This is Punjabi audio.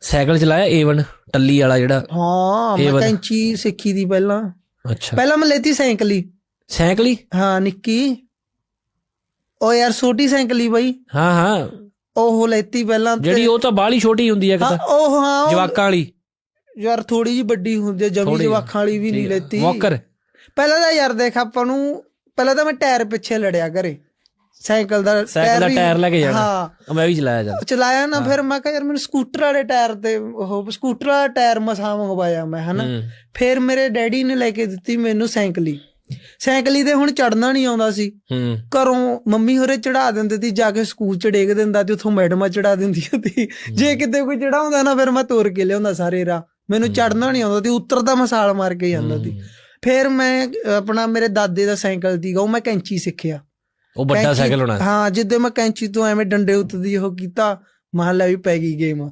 ਸਾਈਕਲ ਚਲਾਇਆ ਏਵਨ ਟੱਲੀ ਵਾਲਾ ਜਿਹੜਾ? ਹਾਂ ਮੈਂ। ਕੈਂਚੀ ਸਿੱਖੀ ਦੀ ਪਹਿਲਾਂ। ਅੱਛਾ। ਪਹਿਲਾਂ ਮੈਂ ਲੈਤੀ ਸਾਈਕਲ ਹੀ। ਸਾਈਕਲ ਹੀ? ਹਾਂ ਨਿੱਕੀ। ਉਹ ਯਾਰ ਛੋਟੀ ਸਾਈਕਲ ਹੀ ਬਈ। ਹਾਂ ਹਾਂ। ਉਹ ਲੈਤੀ ਪਹਿਲਾਂ ਤੇ- ਜਿਹੜੀ ਉਹ ਤਾਂ ਬਾਹਲੀ ਛੋਟੀ ਹੁੰਦੀ ਹੈ ਹਾਂ, ਕਿਤਾ ਉਹ ਹਾਂ ਜਵਾਕਾਂ ਵਾਲੀ। ਯਾਰ ਥੋੜੀ ਜੀ ਵੱਡੀ ਹੁੰਦੀ ਹੈ, ਜਮੀ। ਜਵਾਖਾਂ ਵਾਲੀ ਵੀ ਨਹੀਂ ਲੈਤੀ। ਵਾਕਰ ਪਹਿਲਾਂ ਤਾਂ ਯਾਰ ਦੇਖ ਆਪਾਂ ਨੂੰ ਪਹਿਲਾਂ ਤਾਂ ਮੈਂ ਟਾਇਰ ਪਿੱਛੇ ਲੜਿਆ ਘਰੇ। ਸਾਈਕਲ ਦਾ ਸਾਈਕਲ ਦਾ ਟਾਇਰ ਲੈ ਕੇ ਜਾਣਾ। ਹਾਂ। ਮੈਂ ਵੀ ਚਲਾਇਆ ਜਾਂਦਾ ਚਲਾਇਆ ਨਾ ਫਿਰ ਮੈਂ ਕਿਹਾ ਯਾਰ ਮੈਨੂੰ ਸਕੂਟਰ ਵਾਲੇ ਟਾਇਰ ਤੇ ਉਹ ਸਕੂਟਰ ਵਾਲਾ ਟਾਇਰ ਮਸਾ ਮੰਗਵਾਇਆ ਮੈਂ ਹਨਾ। ਫਿਰ ਮੇਰੇ ਡੈਡੀ ਨੇ ਲੈ ਕੇ ਦਿੱਤੀ ਮੈਨੂੰ ਸਾਈਕਲੀ। ਸਾਈਕਲੀ ਤੇ ਹੁਣ ਚੜਨਾ ਨਹੀਂ ਆਉਂਦਾ ਸੀ। ਹੂੰ। ਘਰੋਂ ਮੰਮੀ ਹੋਰੇ ਚੜਾ ਦਿੰਦੇ ਸੀ ਜਾ ਕੇ ਸਕੂਲ ਚ ਡੇਗ ਦਿੰਦਾ ਤੇ ਉੱਥੋਂ ਮੈਡਮਾਂ ਚੜਾ ਦਿੰਦੀਆਂ ਸੀ। ਜੇ ਕਿਤੇ ਕੋਈ ਚੜਾਉਂਦਾ ਨਾ ਫਿਰ ਮੈਂ ਤੋਰ ਕੇ ਲਿਆਉਂਦਾ ਸਾਰੇ ਰਾਹ। ਮੈਨੂੰ ਚੜਨਾ ਨਹੀਂ ਆਉਂਦਾ ਤੇ ਉੱਤਰਦਾ ਮੈਂ ਛਾਲ ਮਾਰ ਕੇ ਜਾਂਦਾ ਸੀ। ਫਿਰ ਮੈਂ ਆਪਣਾ ਮੇਰੇ ਦਾਦੇ ਦਾ ਸਾਈਕਲ ਸੀਗਾ ਉਹ ਮੈਂ ਕੈਂਚੀ ਸਿੱਖਿਆ। ਉਹ ਵੱਡਾ ਸਾਈਕਲ ਹੋਣਾ। ਹਾਂ ਜਿੱਦੇ ਮੈਂ ਕੈਂਚੀ ਤੋਂ ਐਵੇਂ ਡੰਡੇ ਉੱਤੇ ਦੀ ਉਹ ਕੀਤਾ। ਮਹੱਲਾ ਵੀ ਪੈ ਗਈ ਗੇਮ